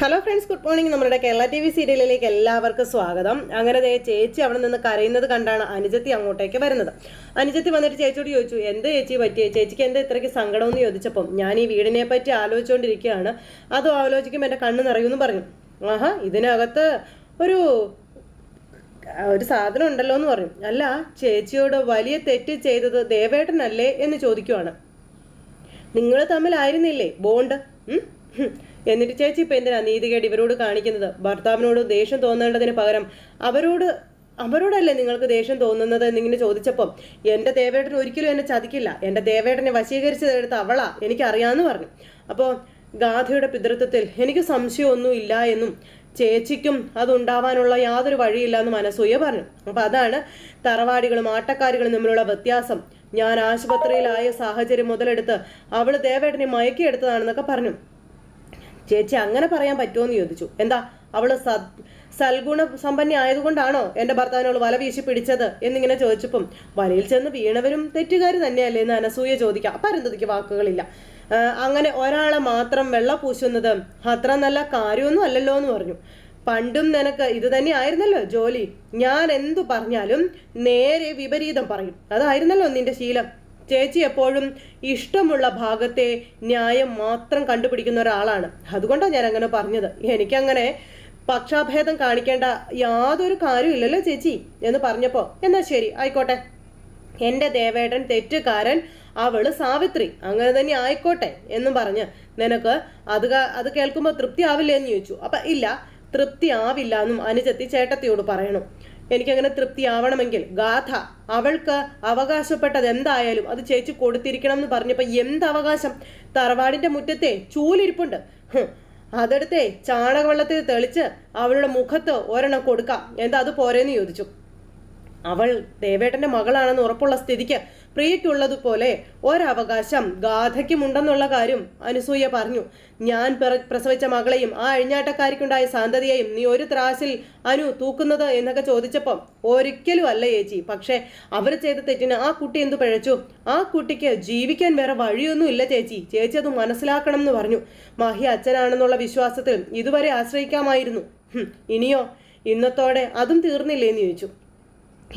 Hello friends good morning നമ്മുടെ Kerala T V സീരിയലിലേക്ക് എല്ലാവർക്കും സ്വാഗതം. അങ്ങനെ ദേ ചേച്ചി അവിടെ നിന്ന് കരയുന്നത് കണ്ടാണ് അനുജത്തി അങ്ങോട്ടേക്ക് വരുന്നത്. അനുജത്തി വന്നിട്ട് ചേച്ചിയോട് ചോദിച്ചു എന്ത് ചേച്ചി പറ്റിയേ? ചേച്ചിക്ക് എന്താ ഇത്രയ്ക്ക് സങ്കടം എന്ന് ചോദിച്ചപ്പം ഞാൻ ഈ വീടിനെ പറ്റി ആലോചിച്ചുകൊണ്ടിരിക്കുകയാണ് അതും ആലോചിക്കുമ്പോൾ എന്റെ കണ്ണ് നിറയുമെന്ന് പറഞ്ഞു. ആഹാ ഇതിനകത്ത് ഒരു ഒരു സാധനം ഉണ്ടല്ലോ എന്ന് പറഞ്ഞു. അല്ല ചേച്ചിയോട് വലിയ തെറ്റ് ചെയ്തത് ദേവേട്ടനല്ലേ എന്ന് ചോദിക്കുവാണ്. നിങ്ങൾ തമ്മിലായിരുന്നില്ലേ ബോണ്ട്. എന്നിട്ട് ചേച്ചി ഇപ്പൊ എന്തിനാ നീതികേട് ഇവരോട് കാണിക്കുന്നത്? ഭർത്താവിനോട് ദേഷ്യം തോന്നേണ്ടതിന് പകരം അവരോട് അവരോടല്ലേ നിങ്ങൾക്ക് ദേഷ്യം തോന്നുന്നത് എന്നിങ്ങനെ ചോദിച്ചപ്പം എന്റെ ദേവേട്ടൻ ഒരിക്കലും എന്നെ ചതിക്കില്ല. എന്റെ ദേവേട്ടനെ വശീകരിച്ചതെടുത്ത് അവളാ. എനിക്കറിയാന്ന് പറഞ്ഞു. അപ്പോൾ ഗാഥയുടെ പിതൃത്വത്തിൽ എനിക്ക് സംശയമൊന്നും ഇല്ല എന്നും ചേച്ചിക്കും അതുണ്ടാവാനുള്ള യാതൊരു വഴിയില്ല എന്ന് മനസ്സൂയ പറഞ്ഞു. അപ്പൊ അതാണ് തറവാടികളും ആട്ടക്കാരികളും തമ്മിലുള്ള വ്യത്യാസം. ഞാൻ ആശുപത്രിയിലായ സാഹചര്യം മുതലെടുത്ത് അവൾ ദേവേട്ടനെ മയക്കിയെടുത്തതാണെന്നൊക്കെ പറഞ്ഞു. ചേച്ചി അങ്ങനെ പറയാൻ പറ്റുമോ എന്ന് ചോദിച്ചു. എന്താ അവൾ സദ് സൽഗുണ സമ്പന്ന ആയതുകൊണ്ടാണോ എന്റെ ഭർത്താവിനോട് വല വീശി പിടിച്ചത് എന്നിങ്ങനെ ചോദിച്ചപ്പം വലയിൽ ചെന്ന് വീണവരും തെറ്റുകാർ തന്നെയല്ലേ എന്ന് അനസൂയ ചോദിക്കാം അപ്പൊ അരുന്ധതിക്ക് വാക്കുകളില്ല അങ്ങനെ ഒരാളെ മാത്രം വെള്ള പൂശുന്നത് അത്ര നല്ല കാര്യമൊന്നും അല്ലല്ലോ എന്ന് പറഞ്ഞു. പണ്ടും നിനക്ക് ഇത് തന്നെ ആയിരുന്നല്ലോ ജോലി. ഞാൻ എന്തു പറഞ്ഞാലും നേരെ വിപരീതം പറയും. അതായിരുന്നല്ലോ നിന്റെ ശീലം. ചേച്ചി എപ്പോഴും ഇഷ്ടമുള്ള ഭാഗത്തെ ന്യായം മാത്രം കണ്ടുപിടിക്കുന്ന ഒരാളാണ്. അതുകൊണ്ടാണ് ഞാൻ അങ്ങനെ പറഞ്ഞത്. എനിക്കങ്ങനെ പക്ഷാഭേദം കാണിക്കേണ്ട യാതൊരു കാര്യമില്ലല്ലോ ചേച്ചി എന്ന് പറഞ്ഞപ്പോൾ എന്നാ ശരി ആയിക്കോട്ടെ. എന്റെ ദേവേട്ടൻ തെറ്റുകാരൻ അവൾ സാവിത്രി. അങ്ങനെ തന്നെ ആയിക്കോട്ടെ എന്നും പറഞ്ഞ് നിനക്ക് അത് അത് കേൾക്കുമ്പോൾ തൃപ്തി ആവില്ല എന്ന് ചോദിച്ചു. അപ്പൊ ഇല്ല തൃപ്തി ആവില്ല എന്നും അനുജത്തി ചേട്ടത്തിയോട് പറയണം. എനിക്കങ്ങനെ തൃപ്തി ആവണമെങ്കിൽ ഗാഥ അവൾക്ക് അവകാശപ്പെട്ടത് എന്തായാലും അത് ചേച്ചി കൊടുത്തിരിക്കണം എന്ന് പറഞ്ഞപ്പോൾ എന്ത് അവകാശം? തറവാടിന്റെ മുറ്റത്തെ ചൂലിരിപ്പുണ്ട്. അതെടുത്തെ ചാണകവെള്ളത്തിൽ തെളിച്ച് അവളുടെ മുഖത്ത് ഒരെണ്ണം കൊടുക്കാം. എന്താ അത് പോരെന്ന് ചോദിച്ചു. അവൾ ദേവേട്ടന്റെ മകളാണെന്ന് ഉറപ്പുള്ള സ്ഥിതിക്ക് പ്രിയയ്ക്കുള്ളതുപോലെ ഒരവകാശം ഗാഥയ്ക്കുമുണ്ടെന്നുള്ള കാര്യം അനുസൂയ പറഞ്ഞു. ഞാൻ പ്രസവിച്ച മകളെയും ആ അഴിഞ്ഞാട്ടക്കാരിക്കുണ്ടായ സാന്തതിയെയും നീ ഒരു ത്രാസിൽ അനു തൂക്കുന്നത് എന്നൊക്കെ ചോദിച്ചപ്പം ഒരിക്കലും അല്ല ചേച്ചി പക്ഷേ അവർ ചെയ്ത തെറ്റിന് ആ കുട്ടി എന്തു പിഴച്ചു? ആ കുട്ടിക്ക് ജീവിക്കാൻ വേറെ വഴിയൊന്നും ഇല്ല ചേച്ചി. ചേച്ചി അത് മനസ്സിലാക്കണം എന്ന് പറഞ്ഞു. മഹി അച്ഛനാണെന്നുള്ള വിശ്വാസത്തിൽ ഇതുവരെ ആശ്രയിക്കാമായിരുന്നു. ഇനിയോ? ഇന്നത്തോടെ അതും തീർന്നില്ലേന്ന് ചോദിച്ചു.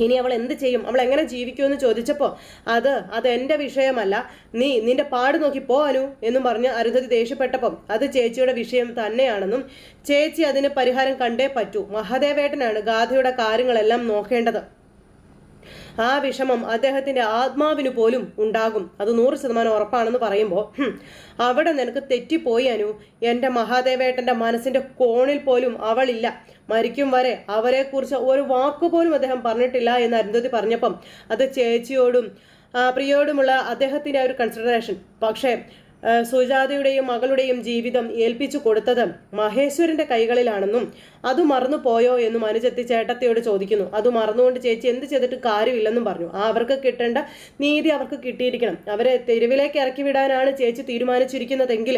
ഇനി അവൾ എന്ത് ചെയ്യും? അവൾ എങ്ങനെ ജീവിക്കുമെന്ന് ചോദിച്ചപ്പോൾ അത് അത് എന്റെ വിഷയമല്ല. നീ നിന്റെ പാട് നോക്കി പോകാനു എന്നും പറഞ്ഞ് അരുന്ധതി ദേഷ്യപ്പെട്ടപ്പം അത് ചേച്ചിയുടെ വിഷയം തന്നെയാണെന്നും ചേച്ചി അതിന് പരിഹാരം കണ്ടേ പറ്റൂ. മഹാദേവേട്ടനാണ് ഗാഥയുടെ കാര്യങ്ങളെല്ലാം നോക്കേണ്ടത്. ആ വിഷമം അദ്ദേഹത്തിന്റെ ആത്മാവിന് പോലും ഉണ്ടാകും. അത് നൂറ് ശതമാനം ഉറപ്പാണെന്ന് പറയുമ്പോൾ അവിടെ നിനക്ക് തെറ്റിപ്പോയി അനു. എന്റെ മഹാദേവേട്ടന്റെ മനസ്സിന്റെ കോണിൽ പോലും അവളില്ല. മരിക്കും വരെ അവരെക്കുറിച്ച് ഒരു വാക്കുപോലും അദ്ദേഹം പറഞ്ഞിട്ടില്ല എന്ന് അരുന്ധതി പറഞ്ഞപ്പം അത് ചേച്ചിയോടും പ്രിയോടുമുള്ള അദ്ദേഹത്തിന്റെ ആ ഒരു കൺസിഡറേഷൻ പക്ഷേ സുജാതയുടെയും മകളുടെയും ജീവിതം ഏൽപ്പിച്ചു കൊടുത്തത് മഹേശ്വരന്റെ കൈകളിലാണെന്നും അത് മറന്നു പോയോ എന്നും അനുജത്തി ചേട്ടത്തിയോട് ചോദിക്കുന്നു. അത് മറന്നുകൊണ്ട് ചേച്ചി എന്ത് ചെയ്തിട്ട് കാര്യമില്ലെന്നും പറഞ്ഞു. അവർക്ക് കിട്ടേണ്ട നീതി അവർക്ക് കിട്ടിയിരിക്കണം. അവരെ തെരുവിലേക്ക് ഇറക്കി വിടാനാണ് ചേച്ചി തീരുമാനിച്ചിരിക്കുന്നതെങ്കിൽ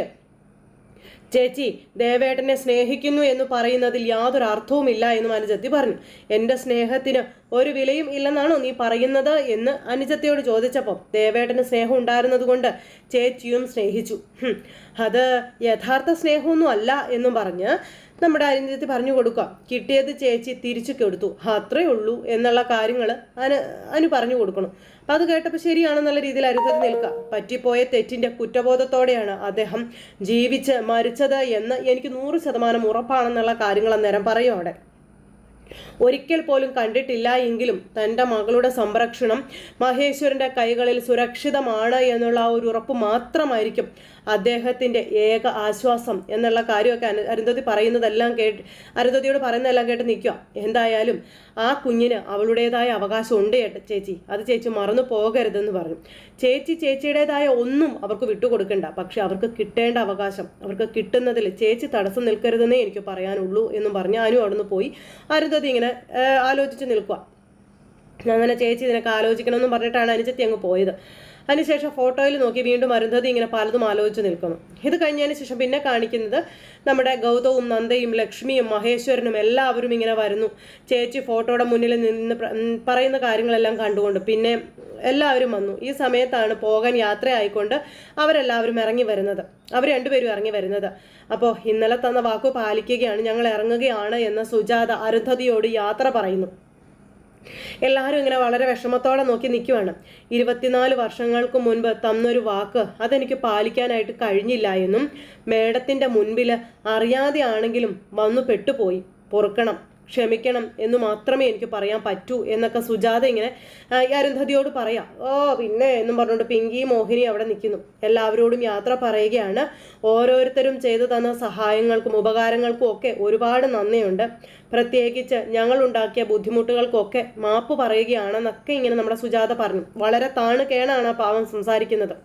ചേച്ചി ദേവേട്ടനെ സ്നേഹിക്കുന്നു എന്ന് പറയുന്നതിൽ യാതൊരു അർത്ഥവുമില്ല എന്ന് അനുജത്തി പറഞ്ഞു. എന്റെ സ്നേഹത്തിന് ഒരു വിലയും ഇല്ലെന്നാണോ നീ പറയുന്നത്? എന്ന് അനുജത്തിയോട് ചോദിച്ചപ്പോൾ ദേവേട്ടന് സ്നേഹം ഉണ്ടായിരുന്നത് കൊണ്ട് ചേച്ചിയും സ്നേഹിച്ചു. അത് യഥാർത്ഥ സ്നേഹമൊന്നും അല്ല എന്നും പറഞ്ഞ് നമ്മുടെ അനുജത്തി പറഞ്ഞു കൊടുക്കുക. കിട്ടിയത് ചേച്ചി തിരിച്ചു കൊടുത്തു. അത്രേ ഉള്ളൂ എന്നുള്ള കാര്യങ്ങൾ അനു അനു പറഞ്ഞു കൊടുക്കണം. അത് കേട്ടപ്പോൾ ശരിയാണെന്നുള്ള രീതിയിൽ അരുതത് നിൽക്കുക പറ്റിപ്പോയ തെറ്റിന്റെ കുറ്റബോധത്തോടെയാണ് അദ്ദേഹം ജീവിച്ച് മരിച്ചത് എന്ന് എനിക്ക് നൂറ് ശതമാനം ഉറപ്പാണെന്നുള്ള കാര്യങ്ങൾ അന്നേരം പറയും അവിടെ. ഒരിക്കൽ പോലും കണ്ടിട്ടില്ല എങ്കിലും തന്റെ മകളുടെ സംരക്ഷണം മഹേശ്വരന്റെ കൈകളിൽ സുരക്ഷിതമാണ് എന്നുള്ള ആ ഒരു ഉറപ്പ് മാത്രമായിരിക്കും അദ്ദേഹത്തിന്റെ ഏക ആശ്വാസം എന്നുള്ള കാര്യമൊക്കെ അരു- അരുന്ധതി പറയുന്നതെല്ലാം കേട്ട് അരുന്ധതിയോട് പറയുന്നതെല്ലാം കേട്ട് നിൽക്കുക. എന്തായാലും ആ കുഞ്ഞിന് അവളുടേതായ അവകാശം ഉണ്ട് ചേച്ചി. അത് ചേച്ചി മറന്നു പോകരുതെന്ന് പറഞ്ഞു. ചേച്ചി ചേച്ചിയുടേതായ ഒന്നും അവർക്ക് വിട്ടുകൊടുക്കണ്ട. പക്ഷെ അവർക്ക് കിട്ടേണ്ട അവകാശം അവർക്ക് കിട്ടുന്നതിൽ ചേച്ചി തടസ്സം നിൽക്കരുതെന്നേ എനിക്ക് പറയാനുള്ളൂ എന്നും പറഞ്ഞ് അനു അവിടുന്ന് പോയി. അരുന്ധതി ഇങ്ങനെ ആലോചിച്ച് നിൽക്കുക. അങ്ങനെ ചേച്ചി ഇതിനൊക്കെ ആലോചിക്കണമെന്ന് പറഞ്ഞിട്ടാണ് അനുജത്തി അങ്ങ് പോയത്. അതിനുശേഷം ഫോട്ടോയിൽ നോക്കി വീണ്ടും അരുന്ധതി ഇങ്ങനെ പലതും ആലോചിച്ച് നിൽക്കുന്നു. ഇത് കഴിഞ്ഞതിന് ശേഷം പിന്നെ കാണിക്കുന്നത് നമ്മുടെ ഗൗതവും നന്ദയും ലക്ഷ്മിയും മഹേശ്വരനും എല്ലാവരും ഇങ്ങനെ വരുന്നു. ചേച്ചി ഫോട്ടോയുടെ മുന്നിൽ നിന്ന് പറയുന്ന കാര്യങ്ങളെല്ലാം കണ്ടുകൊണ്ട് പിന്നെ എല്ലാവരും വന്നു. ഈ സമയത്താണ് പോകാൻ യാത്ര ആയിക്കൊണ്ട് അവരെല്ലാവരും ഇറങ്ങി വരുന്നത്. അവർ രണ്ടുപേരും ഇറങ്ങി വരുന്നത്. അപ്പോൾ ഇന്നലെ തന്ന വാക്കു പാലിക്കുകയാണ് ഞങ്ങൾ ഇറങ്ങുകയാണ് എന്ന സുജാത അരുന്ധതിയോട് യാത്ര പറയുന്നു. എല്ലാവരും ഇങ്ങനെ വളരെ വിഷമത്തോടെ നോക്കി നിൽക്കുവാണ് ഇരുപത്തിനാല് വർഷങ്ങൾക്ക് മുൻപ് തന്നൊരു വാക്ക് അതെനിക്ക് പാലിക്കാനായിട്ട് കഴിഞ്ഞില്ല എന്നും മേഡത്തിന്റെ മുൻപിൽ അറിയാതെ ആണെങ്കിലും വന്നു പെട്ടുപോയി. പൊറുക്കണം. ക്ഷമിക്കണം എന്ന് മാത്രമേ എനിക്ക് പറയാൻ പറ്റൂ എന്നൊക്കെ സുജാത ഇങ്ങനെ അരുന്ധതിയോട് പറയാം. ഓ പിന്നെ എന്നും പറഞ്ഞുകൊണ്ട് പിങ്കി മോഹിനി അവിടെ നിൽക്കുന്നു. എല്ലാവരോടും യാത്ര പറയുകയാണ്. ഓരോരുത്തരും ചെയ്തു തന്ന സഹായങ്ങൾക്കും ഉപകാരങ്ങൾക്കും ഒക്കെ ഒരുപാട് നന്ദിയുണ്ട്. പ്രത്യേകിച്ച് ഞങ്ങൾ ഉണ്ടാക്കിയ ബുദ്ധിമുട്ടുകൾക്കൊക്കെ മാപ്പ് പറയുകയാണെന്നൊക്കെ ഇങ്ങനെ നമ്മുടെ സുജാത പറഞ്ഞു. വളരെ താണു കേണാണ് ആ പാവം സംസാരിക്കുന്നത്.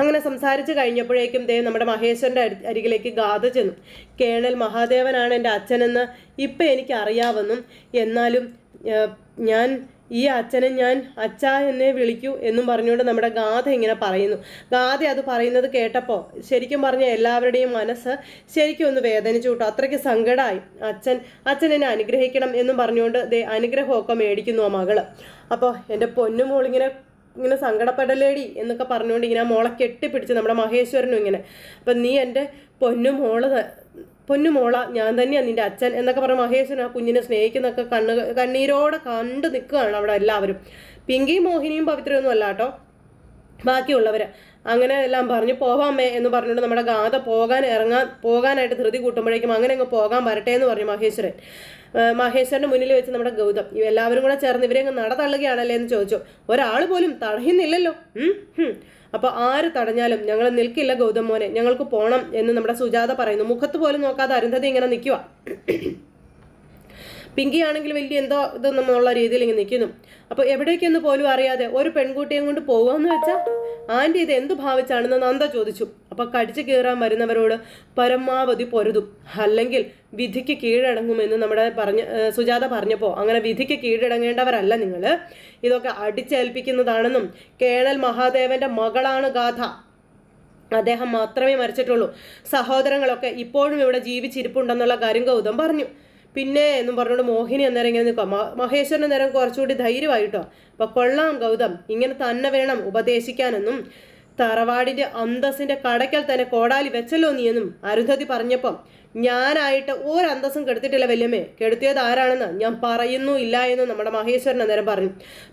അങ്ങനെ സംസാരിച്ച് കഴിഞ്ഞപ്പോഴേക്കും ദേ നമ്മുടെ മഹേശ്വരന്റെ അരികിലേക്ക് ഗാഥ ചെന്നു. കേണൽ മഹാദേവനാണ് എന്റെ അച്ഛനെന്ന് ഇപ്പം എനിക്ക് അറിയാമെന്നും എന്നാലും ഞാൻ ഈ അച്ഛനെ ഞാൻ അച്ഛ എന്നേ വിളിക്കൂ എന്നും പറഞ്ഞുകൊണ്ട് നമ്മുടെ ഗാഥ ഇങ്ങനെ പറയുന്നു. ഗാഥ അത് പറയുന്നത് കേട്ടപ്പോൾ ശരിക്കും പറഞ്ഞ എല്ലാവരുടെയും മനസ്സ് ശരിക്കും ഒന്ന് വേദനിച്ചു കിട്ടും. അത്രയ്ക്ക് സങ്കടമായി അച്ഛൻ അച്ഛൻ എന്നെ അനുഗ്രഹിക്കണം എന്നും പറഞ്ഞുകൊണ്ട് ദേ അനുഗ്രഹമൊക്കെ മേടിക്കുന്നു ആ മകൾ. അപ്പോൾ എന്റെ പൊന്നുമോളിങ്ങനെ ഇങ്ങനെ സങ്കടപ്പെടലേടി എന്നൊക്കെ പറഞ്ഞുകൊണ്ട് ഇങ്ങനെ മോളെ കെട്ടിപ്പിടിച്ച് നമ്മുടെ മഹേശ്വരനും ഇങ്ങനെ. അപ്പം നീ എന്റെ പൊന്നു മോൾ പൊന്നു മോള ഞാൻ തന്നെയാണ് നിന്റെ അച്ഛൻ എന്നൊക്കെ പറഞ്ഞ മഹേശ്വരൻ ആ കുഞ്ഞിനെ സ്നേഹിക്കുന്നൊക്കെ കണ്ണ് കണ്ണീരോടെ കണ്ടു നിൽക്കുകയാണ് അവിടെ എല്ലാവരും. പിങ്കിയും മോഹിനിയും പവിത്രയൊന്നും അല്ല കേട്ടോ. ബാക്കിയുള്ളവർ അങ്ങനെ എല്ലാം പറഞ്ഞു പോവാമേ എന്ന് പറഞ്ഞുകൊണ്ട് നമ്മുടെ ഗാഥ പോകാൻ ഇറങ്ങാൻ പോകാനായിട്ട് ധൃതി കൂട്ടുമ്പോഴേക്കും അങ്ങനെ അങ്ങ് പോകാൻ വരട്ടെ എന്ന് പറഞ്ഞു മഹേശ്വരൻ. മഹേശ്വരന്റെ മുന്നിൽ വെച്ച് നമ്മുടെ ഗൗതം എല്ലാവരും കൂടെ ചേർന്ന് ഇവരെ അങ്ങ് നട തള്ളുകയാണല്ലേ എന്ന് ചോദിച്ചു. ഒരാൾ പോലും തടയുന്നില്ലല്ലോ. അപ്പോൾ ആര് തടഞ്ഞാലും ഞങ്ങൾ നിൽക്കില്ല ഗൗതം മോനെ ഞങ്ങൾക്ക് പോകണം എന്ന് നമ്മുടെ സുജാത പറയുന്നു. മുഖത്ത് പോലും നോക്കാതെ അരുന്ധതി ഇങ്ങനെ നിൽക്കുക പിങ്കി ആണെങ്കിൽ വലിയ എന്തോ ഇതെന്നുള്ള രീതിയിൽ ഇങ്ങനെ നിൽക്കുന്നു അപ്പോൾ എവിടേക്കെന്ന് പോലും അറിയാതെ ഒരു പെൺകുട്ടിയും കൊണ്ട് പോകുമെന്ന് വെച്ചാൽ ആന്റി ഇത് എന്ത് ഭാവിച്ചാണെന്ന് നന്ദ ചോദിച്ചു. അപ്പോൾ കടിച്ചു കീറാൻ വരുന്നവരോട് പരമാവധി പൊരുതും. അല്ലെങ്കിൽ വിധിക്ക് കീഴടങ്ങുമെന്ന് നമ്മുടെ പറഞ്ഞ സുജാത പറഞ്ഞപ്പോൾ അങ്ങനെ വിധിക്ക് കീഴടങ്ങേണ്ടവരല്ല നിങ്ങൾ ഇതൊക്കെ അടിച്ചേൽപ്പിക്കുന്നതാണെന്നും കേണൽ മഹാദേവന്റെ മകളാണ് ഗാഥ. അദ്ദേഹം മാത്രമേ മരിച്ചിട്ടുള്ളൂ. സഹോദരങ്ങളൊക്കെ ഇപ്പോഴും ഇവിടെ ജീവിച്ചിരിപ്പുണ്ടെന്നുള്ള കാര്യം ഗൗതം പറഞ്ഞു. പിന്നെ എന്നും പറഞ്ഞുകൊണ്ട് മോഹിനി അന്നേരം ഇങ്ങനെ നിൽക്കുക മഹേശ്വരൻ നേരം കുറച്ചുകൂടി ധൈര്യമായിട്ടോ. അപ്പൊ കൊള്ളാം ഗൗതം. ഇങ്ങനെ തന്നെ വേണം ഉപദേശിക്കാനെന്നും തറവാടിന്റെ അന്തസ്സിന്റെ കടയ്ക്കൽ തന്നെ കോടാലി വെച്ചല്ലോ നീ എന്നും അരുന്ധതി പറഞ്ഞപ്പം. ഞാനായിട്ട് ഒരു അന്തസ്സും കെടുത്തിട്ടില്ല വല്യമ്മേ. കെടുത്തിയത് ആരാണെന്ന് ഞാൻ പറയുന്നു ഇല്ല എന്ന് നമ്മുടെ മഹേശ്വരൻ അന്നേരം പറഞ്ഞു.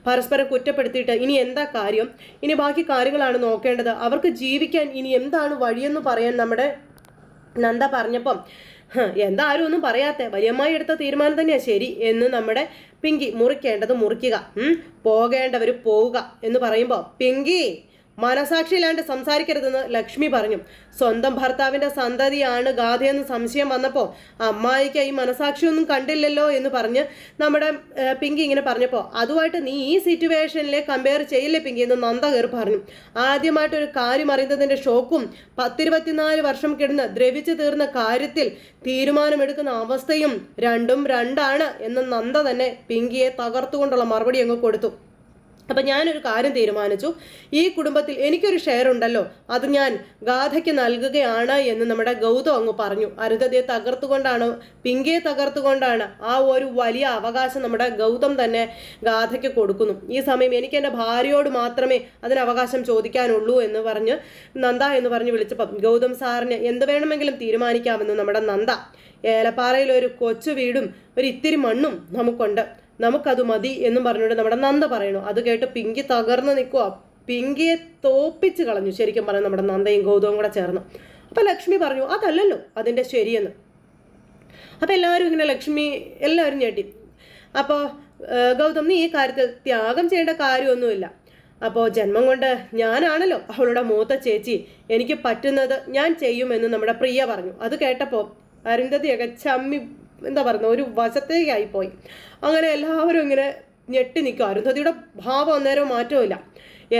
പരസ്പരം കുറ്റപ്പെടുത്തിയിട്ട് ഇനി എന്താ കാര്യം? ഇനി ബാക്കി കാര്യങ്ങളാണ് നോക്കേണ്ടത്. അവർക്ക് ജീവിക്കാൻ ഇനി എന്താണ് വഴിയെന്ന് പറയാൻ നമ്മുടെ നന്ദ പറഞ്ഞപ്പം "ഹ്, എന്താ ആരും ഒന്നും പറയാത്തെ. വലിയമ്മായി എടുത്ത തീരുമാനം തന്നെയാ. ശരി എന്ന് നമ്മുടെ പിങ്കി മുറിക്കേണ്ടത് മുറിക്കുക. പോകേണ്ടവർ പോവുക എന്ന് പറയുമ്പോൾ പിങ്കി മനസാക്ഷിയില്ലാണ്ട് സംസാരിക്കരുതെന്ന് ലക്ഷ്മി പറഞ്ഞു. സ്വന്തം ഭർത്താവിന്റെ സന്തതിയാണ് ഗാഥയെന്ന് സംശയം വന്നപ്പോൾ അമ്മായിക്ക് ഈ മനസാക്ഷിയൊന്നും കണ്ടില്ലല്ലോ എന്ന് പറഞ്ഞ് നമ്മുടെ പിങ്കി ഇങ്ങനെ പറഞ്ഞപ്പോൾ അതുമായിട്ട് നീ ഈ സിറ്റുവേഷനിലെ കമ്പയർ ചെയ്യില്ലേ പിങ്കി? എന്ന് നന്ദ കയറി പറഞ്ഞു. ആദ്യമായിട്ടൊരു കാര്യം അറിയുന്നതിന്റെ ഷോക്കും പത്തിരുപത്തിനാല് വർഷം കിടന്ന് ദ്രവിച്ചു തീർന്ന കാര്യത്തിൽ തീരുമാനമെടുക്കുന്ന അവസ്ഥയും രണ്ടും രണ്ടാണ് എന്ന് നന്ദ തന്നെ പിങ്കിയെ തകർത്തുകൊണ്ടുള്ള മറുപടി അങ്ങ് കൊടുത്തു. അപ്പം ഞാനൊരു കാര്യം തീരുമാനിച്ചു. ഈ കുടുംബത്തിൽ എനിക്കൊരു ഷെയർ ഉണ്ടല്ലോ. അത് ഞാൻ ഗാഥയ്ക്ക് നൽകുകയാണ് എന്ന് നമ്മുടെ ഗൗതം അങ്ങ് പറഞ്ഞു. അരുതതയെ തകർത്തുകൊണ്ടാണ് പിങ്കയെ തകർത്തുകൊണ്ടാണ് ആ ഒരു വലിയ അവകാശം നമ്മുടെ ഗൗതം തന്നെ ഗാഥയ്ക്ക് കൊടുക്കുന്നു. ഈ സമയം എനിക്ക് എന്റെ ഭാര്യയോട് മാത്രമേ അതിന് അവകാശം ചോദിക്കാനുള്ളൂ എന്ന് പറഞ്ഞ് നന്ദ എന്ന് പറഞ്ഞ് വിളിച്ചപ്പം ഗൗതം സാറിന് എന്ത് വേണമെങ്കിലും തീരുമാനിക്കാമെന്ന് നമ്മുടെ നന്ദ. ഏലപ്പാറയിൽ ഒരു കൊച്ചു വീടും ഒരു ഇത്തിരി മണ്ണും നമുക്കുണ്ട്. നമുക്കത് മതി എന്നും പറഞ്ഞുകൊണ്ട് നമ്മുടെ നന്ദ പറയണു. അത് കേട്ട് പിങ്കി തകർന്ന് നിൽക്കുക പിങ്കിയെ തോപ്പിച്ച് കളഞ്ഞു. ശരിക്കും പറഞ്ഞു നമ്മുടെ നന്ദയും ഗൗതവും കൂടെ ചേർന്ന്. അപ്പൊ ലക്ഷ്മി പറഞ്ഞു അതല്ലല്ലോ അതിന്റെ ശരിയെന്ന്. അപ്പൊ എല്ലാവരും ഇങ്ങനെ ലക്ഷ്മി എല്ലാവരും ഞെട്ടി. അപ്പോൾ ഗൗതം നീ ഈ കാര്യത്തിൽ ത്യാഗം ചെയ്യേണ്ട കാര്യമൊന്നുമില്ല. അപ്പോൾ ജന്മം കൊണ്ട് ഞാനാണല്ലോ അവളുടെ മൂത്ത ചേച്ചി. എനിക്ക് പറ്റുന്നത് ഞാൻ ചെയ്യുമെന്ന് നമ്മുടെ പ്രിയ പറഞ്ഞു. അത് കേട്ടപ്പോൾ അരുന്ധതിയൊക്കെ ചമ്മി എന്താ പറയുന്നത് ഒരു വശത്തേക്കായി പോയി അങ്ങനെ എല്ലാവരും ഇങ്ങനെ ഞെട്ടി നിൽക്കും അരുന്ധതിയുടെ ഭാവം അന്നേരം മാറ്റമില്ല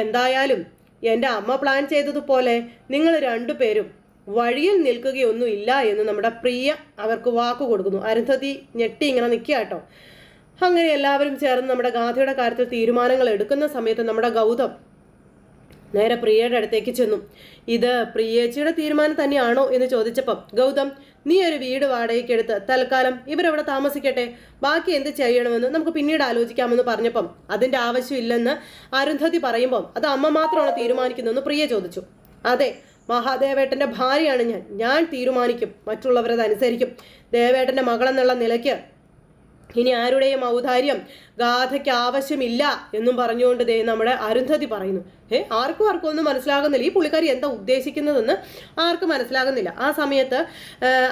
എന്തായാലും എന്റെ അമ്മ പ്ലാൻ ചെയ്തതുപോലെ നിങ്ങൾ രണ്ടുപേരും വഴിയിൽ നിൽക്കുകയൊന്നും ഇല്ല എന്ന് നമ്മുടെ പ്രിയ അവർക്ക് വാക്ക് കൊടുക്കുന്നു. അരുന്ധതി ഞെട്ടി ഇങ്ങനെ നിൽക്കുക കേട്ടോ. അങ്ങനെ എല്ലാവരും ചേർന്ന് നമ്മുടെ ഗാഥയുടെ കാര്യത്തിൽ തീരുമാനങ്ങൾ എടുക്കുന്ന സമയത്ത് നമ്മുടെ ഗൗതം നേരെ പ്രിയയുടെ അടുത്തേക്ക് ചെന്നു. ഇത് പ്രിയേച്ചിയുടെ തീരുമാനം തന്നെയാണോ എന്ന് ചോദിച്ചപ്പം ഗൗതം നീ ഒരു വീട് വാടകയ്ക്കെടുത്ത് തൽക്കാലം ഇവരവിടെ താമസിക്കട്ടെ. ബാക്കി എന്ത് ചെയ്യണമെന്ന് നമുക്ക് പിന്നീട് ആലോചിക്കാമെന്ന് പറഞ്ഞപ്പം അതിന്റെ ആവശ്യമില്ലെന്ന് അരുന്ധതി പറയുമ്പം അത് അമ്മ മാത്രമാണ് തീരുമാനിക്കുന്നതെന്ന് പ്രിയ ചോദിച്ചു. അതെ മഹാദേവേട്ടന്റെ ഭാര്യയാണ് ഞാൻ. ഞാൻ തീരുമാനിക്കും. മറ്റുള്ളവരത് അനുസരിക്കും ദേവേട്ടന്റെ മകളെന്നുള്ള നിലയ്ക്ക് ഇനി ആരുടെയും ഔദാര്യം ഗാഥയ്ക്ക് ആവശ്യമില്ല എന്നും പറഞ്ഞുകൊണ്ട് ദേ നമ്മുടെ അരുന്ധതി പറയുന്നു. ഏ ആർക്കും ആർക്കും ഒന്നും മനസ്സിലാകുന്നില്ല. ഈ പുള്ളിക്കാരി എന്താ ഉദ്ദേശിക്കുന്നതെന്ന് ആർക്കും മനസ്സിലാകുന്നില്ല. ആ സമയത്ത്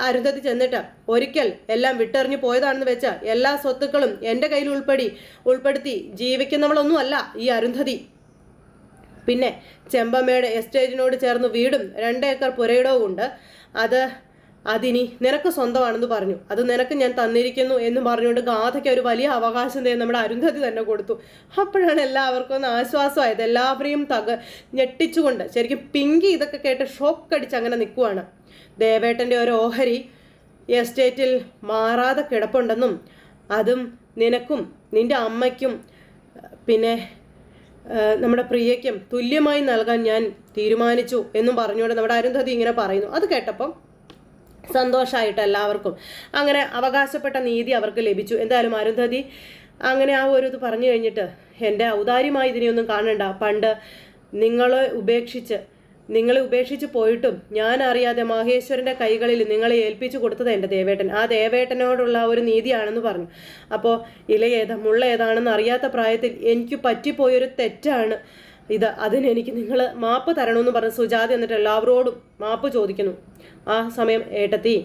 അരുന്ധതി ചെന്നിട്ട് ഒരിക്കൽ എല്ലാം വിട്ടെറിഞ്ഞു പോയതാണെന്ന് വെച്ചാൽ എല്ലാ സ്വത്തുക്കളും എന്റെ കയ്യിൽ ഉൾപ്പെടി ഉൾപ്പെടുത്തി ജീവിക്കുന്നവളൊന്നും അല്ല ഈ അരുന്ധതി. പിന്നെ ചെമ്പമ്മയുടെ എസ്റ്റേറ്റിനോട് ചേർന്ന് വീടും രണ്ട് ഏക്കർ പുരയിടവും ഉണ്ട് അത് അതിനി നിനക്ക് സ്വന്തമാണെന്ന് പറഞ്ഞു. അത് നിനക്ക് ഞാൻ തന്നിരിക്കുന്നു എന്ന് പറഞ്ഞുകൊണ്ട് ഗാഥയ്ക്ക് ഒരു വലിയ അവകാശം തന്നെ നമ്മുടെ അരുന്ധതി തന്നെ കൊടുത്തു. അപ്പോഴാണ് എല്ലാവർക്കും ഒന്ന് ആശ്വാസമായത്. എല്ലാവരെയും തക ഞെട്ടിച്ചുകൊണ്ട് ശരിക്കും പിങ്കി ഇതൊക്കെ കേട്ട് ഷോക്ക് അടിച്ച് അങ്ങനെ നിൽക്കുവാണ് ദേവേട്ടന്റെ ഒരു ഓഹരി എസ്റ്റേറ്റിൽ മാറാതെ കിടപ്പുണ്ടെന്നും അതും നിനക്കും നിന്റെ അമ്മയ്ക്കും പിന്നെ നമ്മുടെ പ്രിയയ്ക്കും തുല്യമായി നൽകാൻ ഞാൻ തീരുമാനിച്ചു എന്നും പറഞ്ഞുകൊണ്ട് നമ്മുടെ അരുന്ധതി ഇങ്ങനെ പറയുന്നു. അത് കേട്ടപ്പം സന്തോഷമായിട്ട് എല്ലാവർക്കും. അങ്ങനെ അവകാശപ്പെട്ട നീതി അവർക്ക് ലഭിച്ചു. എന്തായാലും അരുന്ധതി അങ്ങനെ ആ ഒരു ഇത് പറഞ്ഞു കഴിഞ്ഞിട്ട് എന്റെ ഔദാര്യമായി ഇതിനെയൊന്നും കാണണ്ട. പണ്ട് നിങ്ങളെ ഉപേക്ഷിച്ച് നിങ്ങളെ ഉപേക്ഷിച്ച് പോയിട്ടും ഞാൻ അറിയാതെ മഹേശ്വരന്റെ കൈകളിൽ നിങ്ങളെ ഏൽപ്പിച്ചു കൊടുത്തത് എന്റെ ദേവേട്ടൻ. ആ ദേവേട്ടനോടുള്ള ഒരു നീതിയാണെന്ന് പറഞ്ഞു. അപ്പോൾ ഇല ഏതാ മുള്ള ഏതാണെന്ന് അറിയാത്ത പ്രായത്തിൽ എനിക്ക് പറ്റിപ്പോയൊരു തെറ്റാണ്. ഇത് അതിന് എനിക്ക് നിങ്ങൾ മാപ്പ് തരണമെന്ന് പറഞ്ഞ് സുജാതി എന്നിട്ട് എല്ലാവരോടും മാപ്പ് ചോദിക്കുന്നു. ആ സമയം ഏട്ടത്തി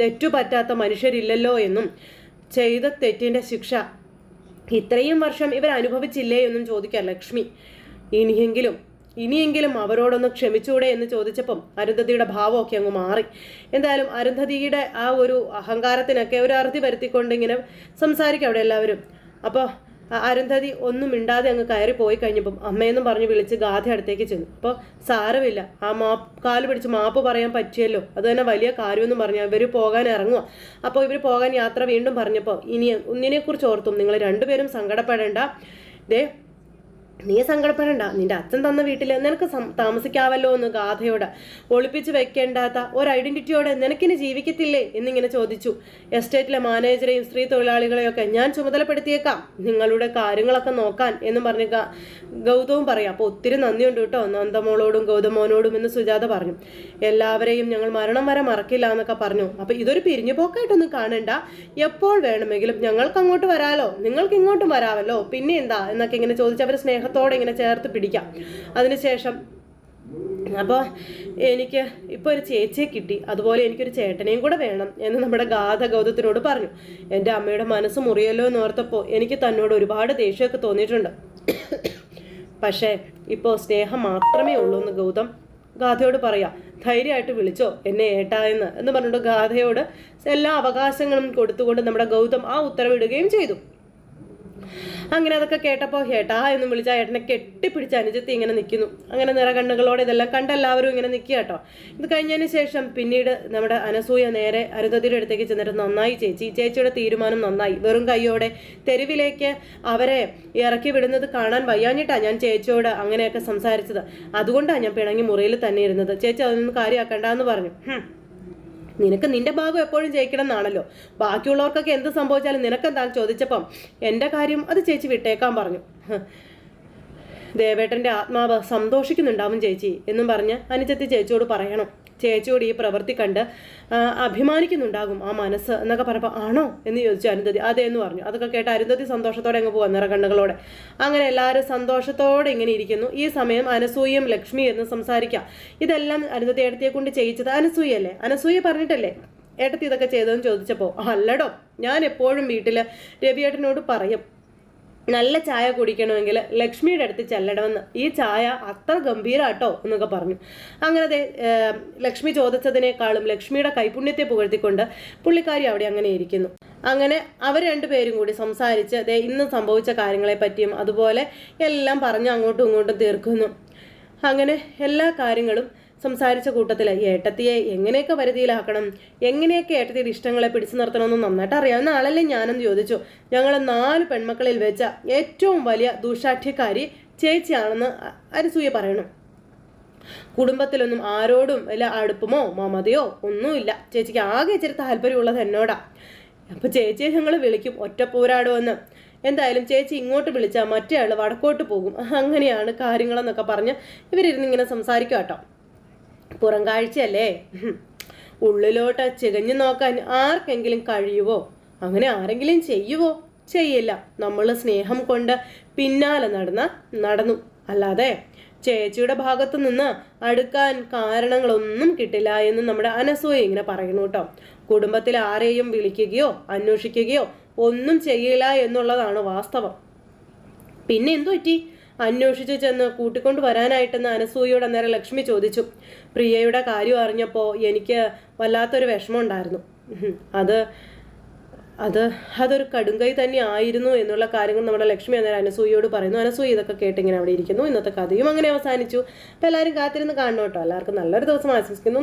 തെറ്റു പറ്റാത്ത മനുഷ്യരില്ലല്ലോ എന്നും ചെയ്ത തെറ്റിന്റെ ശിക്ഷ ഇത്രയും വർഷം ഇവർ അനുഭവിച്ചില്ലേ എന്നും ചോദിക്കാം ലക്ഷ്മി. ഇനിയെങ്കിലും ഇനിയെങ്കിലും അവരോടൊന്ന് ക്ഷമിച്ചൂടെ എന്ന് ചോദിച്ചപ്പം അരുന്ധതിയുടെ ഭാവമൊക്കെ അങ്ങ് മാറി. എന്തായാലും അരുന്ധതിയുടെ ആ ഒരു അഹങ്കാരത്തിനൊക്കെ ഒരു അറുതി വരുത്തിക്കൊണ്ട് ഇങ്ങനെ സംസാരിക്കും അവിടെ എല്ലാവരും. അപ്പോൾ അരുന്ധതി ഒന്നും മിണ്ടാതെ അങ്ങ് കയറി പോയി കഴിഞ്ഞപ്പം അമ്മയെന്നും പറഞ്ഞ് വിളിച്ച് ഗാഥ അടുത്തേക്ക് ചെന്നു. അപ്പോൾ സാരമില്ല. ആ മാപ്പ് കാൽ പിടിച്ച് മാപ്പ് പറയാൻ പറ്റിയല്ലോ. അത് തന്നെ വലിയ കാര്യമെന്നും പറഞ്ഞു ഇവർ പോകാൻ ഇറങ്ങുക അപ്പോൾ ഇവർ പോകാൻ യാത്ര വീണ്ടും പറഞ്ഞപ്പോൾ ഇനി ഒന്നിനെക്കുറിച്ച് ഓർത്തും നിങ്ങൾ രണ്ടുപേരും സങ്കടപ്പെടേണ്ട. ദേ നീ സങ്കടപ്പെടണ്ട. നിന്റെ അച്ഛൻ തന്ന വീട്ടിൽ നിനക്ക് താമസിക്കാവല്ലോ എന്ന് ഗാഥയോട് ഒളിപ്പിച്ച് വെക്കേണ്ടാത്ത ഒരു ഐഡന്റിറ്റിയോടെ നിനക്കിനി ജീവിക്കത്തില്ലേ എന്നിങ്ങനെ ചോദിച്ചു. എസ്റ്റേറ്റിലെ മാനേജരെയും സ്ത്രീ തൊഴിലാളികളെയൊക്കെ ഞാൻ ചുമതലപ്പെടുത്തിയേക്കാം. നിങ്ങളുടെ കാര്യങ്ങളൊക്കെ നോക്കാൻ എന്ന് പറഞ്ഞ് ഗൗതവും പറയാം. അപ്പോൾ ഒത്തിരി നന്ദിയുണ്ട് കേട്ടോ. നന്ദമോളോടും ഗൗതമോനോടും എന്ന് സുജാത പറഞ്ഞു. എല്ലാവരെയും ഞങ്ങൾ മരണം വരെ മറക്കില്ല എന്നൊക്കെ പറഞ്ഞു. അപ്പോൾ ഇതൊരു പിരിഞ്ഞു പോക്കായിട്ടൊന്നും കാണണ്ട. എപ്പോൾ വേണമെങ്കിലും ഞങ്ങൾക്ക് അങ്ങോട്ട് വരാലോ. നിങ്ങൾക്ക് ഇങ്ങോട്ടും വരാമല്ലോ. പിന്നെ എന്താ? എന്നൊക്കെ ഇങ്ങനെ ചോദിച്ച് അവർ സ്നേഹത്തോടെ ഇങ്ങനെ ചേർത്ത് പിടിക്കാം. അതിനുശേഷം അപ്പോൾ എനിക്ക് ഇപ്പോൾ ഒരു ചേച്ചിയെ കിട്ടി. അതുപോലെ എനിക്കൊരു ചേട്ടനെയും കൂടെ വേണം എന്ന് നമ്മുടെ ഗാഥ ഗൗതത്തിനോട് പറഞ്ഞു. എന്റെ അമ്മയുടെ മനസ്സ് മുറിയല്ലോ എന്ന് ഓർത്തപ്പോൾ എനിക്ക് തന്നോട് ഒരുപാട് ദേഷ്യമൊക്കെ തോന്നിയിട്ടുണ്ട്. പക്ഷേ ഇപ്പോൾ സ്നേഹം മാത്രമേ ഉള്ളൂ എന്ന് ഗൗതം ഗാഥയോട് പറയാം. ധൈര്യമായിട്ട് വിളിച്ചോ എന്നെ ഏട്ടാ എന്ന്. എന്ന് പറഞ്ഞുകൊണ്ട് ഗാഥയോട് എല്ലാ അവകാശങ്ങളും കൊടുത്തുകൊണ്ട് നമ്മുടെ ഗൗതം ആ ഉത്തരവിടുകയും ചെയ്തു. അങ്ങനെ അതൊക്കെ കേട്ടപ്പോൾ ഹേട്ടാ എന്ന് വിളിച്ച ഏട്ടനെ കെട്ടിപ്പിടിച്ച് അനുജത്തി ഇങ്ങനെ നിൽക്കുന്നു അങ്ങനെ നിറകണ്ണുകളോടെ ഇതെല്ലാം കണ്ട എല്ലാവരും ഇങ്ങനെ നിൽക്കുക കേട്ടോ. ഇത് കഴിഞ്ഞതിന് ശേഷം പിന്നീട് നമ്മുടെ അനസൂയ നേരെ അരുന്ധതിയുടെ അടുത്തേക്ക് ചെന്നിട്ട് നന്നായി ചേച്ചി. ചേച്ചിയുടെ തീരുമാനം നന്നായി. വെറും കൈയോടെ തെരുവിലേക്ക് അവരെ ഇറക്കി വിടുന്നത് കാണാൻ വയ്യാഞ്ഞിട്ടാണ് ഞാൻ ചേച്ചിയോട് അങ്ങനെയൊക്കെ സംസാരിച്ചത്. അതുകൊണ്ടാണ് ഞാൻ പിണങ്ങി മുറിയിൽ തന്നെ ഇരുന്നത്. ചേച്ചി അതൊന്നും കാര്യമാക്കണ്ടെന്ന് പറഞ്ഞു. നിനക്ക് നിന്റെ ഭാഗം എപ്പോഴും ജയിക്കണം എന്നാണല്ലോ. ബാക്കിയുള്ളവർക്കൊക്കെ എന്ത് സംഭവിച്ചാലും നിനക്കെന്താന്ന് ചോദിച്ചപ്പം എന്റെ കാര്യം അത് ചേച്ചി വിട്ടേക്കാൻ പറഞ്ഞു. ദേവേട്ടന്റെ ആത്മാവ് സന്തോഷിക്കുന്നുണ്ടാവും ചേച്ചി എന്നും പറഞ്ഞ് അനുജത്തി ചേച്ചിയോട് പറയണം. ചേച്ചിയോട് ഈ പ്രവൃത്തി കണ്ട് അഭിമാനിക്കുന്നുണ്ടാകും ആ മനസ്സ് എന്നൊക്കെ പറഞ്ഞപ്പോൾ ആണോ? എന്ന് ചോദിച്ചു അരുന്ധതി. അതേ എന്ന് പറഞ്ഞു. അതൊക്കെ കേട്ട് അരുന്ധതി സന്തോഷത്തോടെ അങ്ങ് പോവാൻ നിറകണ്ണുകളോടെ അങ്ങനെ എല്ലാവരും സന്തോഷത്തോടെ ഇങ്ങനെ ഇരിക്കുന്നു. ഈ സമയം അനസൂയയും ലക്ഷ്മി എന്ന് സംസാരിക്കാം. ഇതെല്ലാം അരുന്ധതി ഏടത്തിയെ കൊണ്ട് ചെയ്യിച്ചത് അനസൂയല്ലേ അനസൂയ പറഞ്ഞിട്ടല്ലേ? ഏട്ടത്തി ഇതൊക്കെ ചെയ്തതെന്ന് ചോദിച്ചപ്പോൾ അല്ലടോ ഞാൻ എപ്പോഴും വീട്ടിൽ രവിയേട്ടനോട് പറയും. നല്ല ചായ കുടിക്കണമെങ്കിൽ ലക്ഷ്മിയുടെ അടുത്ത് ചെല്ലണമെന്ന്. ഈ ചായ അത്ര ഗംഭീരാട്ടോ എന്നൊക്കെ പറഞ്ഞു. അങ്ങനെ ലക്ഷ്മി ചോദിച്ചതിനേക്കാളും ലക്ഷ്മിയുടെ കൈപുണ്യത്തെ പുകഴ്ത്തിക്കൊണ്ട് പുള്ളിക്കാരി അവിടെ അങ്ങനെ ഇരിക്കുന്നു. അങ്ങനെ അവർ രണ്ടുപേരും കൂടി സംസാരിച്ച് ദേ ഇന്ന് സംഭവിച്ച കാര്യങ്ങളെ പറ്റിയും അതുപോലെ എല്ലാം പറഞ്ഞ് അങ്ങോട്ടും ഇങ്ങോട്ടും തീർക്കുന്നു. അങ്ങനെ എല്ലാ കാര്യങ്ങളും സംസാരിച്ച കൂട്ടത്തിൽ ഏട്ടത്തിയെ എങ്ങനെയൊക്കെ വരുതിയിലാക്കണം എങ്ങനെയൊക്കെ ഏട്ടത്തിയുടെ ഇഷ്ടങ്ങളെ പിടിച്ചു നിർത്തണമെന്ന് നന്നായിട്ട് അറിയാവുന്ന ആളല്ലേ ഞാനെന്ന് ചോദിച്ചു. ഞങ്ങൾ നാല് പെൺമക്കളിൽ വെച്ച ഏറ്റവും വലിയ ദുഷാഠ്യക്കാരി ചേച്ചിയാണെന്ന് അരിസൂയ പറയണം. കുടുംബത്തിലൊന്നും ആരോടും വല്ല അടുപ്പമോ മമതയോ ഒന്നുമില്ല. ചേച്ചിക്ക് ആകെ ഇച്ചിരി താല്പര്യമുള്ളത് എന്നോടാ. അപ്പൊ ചേച്ചിയെ ഞങ്ങൾ വിളിക്കും ഒറ്റ പോരാടുമെന്ന് എന്തായാലും ചേച്ചി ഇങ്ങോട്ട് വിളിച്ചാൽ മറ്റേ ആൾ വടക്കോട്ട് പോകും. അങ്ങനെയാണ് കാര്യങ്ങളെന്നൊക്കെ പറഞ്ഞ് ഇവരിരുന്ന് ഇങ്ങനെ സംസാരിക്കും കേട്ടോ പുറം കാഴ്ചയല്ലേ? ഉള്ളിലോട്ട് ചികഞ്ഞു നോക്കാൻ ആർക്കെങ്കിലും കഴിയുവോ? അങ്ങനെ ആരെങ്കിലും ചെയ്യുവോ? ചെയ്യില്ല. നമ്മൾ സ്നേഹം കൊണ്ട് പിന്നാലെ നടന്ന നടന്നു. അല്ലാതെ ചേച്ചിയുടെ ഭാഗത്തു നിന്ന് അടുക്കാൻ കാരണങ്ങളൊന്നും കിട്ടില്ല എന്ന് നമ്മുടെ അനസൂയ ഇങ്ങനെ പറയുന്നു കേട്ടോ. കുടുംബത്തിൽ ആരെയും വിളിക്കുകയോ അന്വേഷിക്കുകയോ ഒന്നും ചെയ്യില്ല എന്നുള്ളതാണ് വാസ്തവം. പിന്നെ എന്തു പറ്റി? അന്വേഷിച്ചു ചെന്ന് കൂട്ടിക്കൊണ്ട് വരാനായിട്ടെന്ന് അനസൂയയോട് അന്നേരം ലക്ഷ്മി ചോദിച്ചു. പ്രിയയുടെ കാര്യം അറിഞ്ഞപ്പോൾ എനിക്ക് വല്ലാത്തൊരു വിഷമം ഉണ്ടായിരുന്നു. അത് അത് അതൊരു കടുങ്കൈ തന്നെ ആയിരുന്നു എന്നുള്ള കാര്യങ്ങൾ നമ്മുടെ ലക്ഷ്മി അന്നേരം അനസൂയയോട് പറയുന്നു. അനസൂയ ഇതൊക്കെ കേട്ടിങ്ങനെ അവിടെ ഇരിക്കുന്നു. ഇന്നത്തെ കഥയും അങ്ങനെ അവസാനിച്ചു. അപ്പോൾ എല്ലാവരും കാത്തിരുന്ന് കാണണം കേട്ടോ? എല്ലാവർക്കും നല്ലൊരു ദിവസം ആശംസിക്കുന്നു.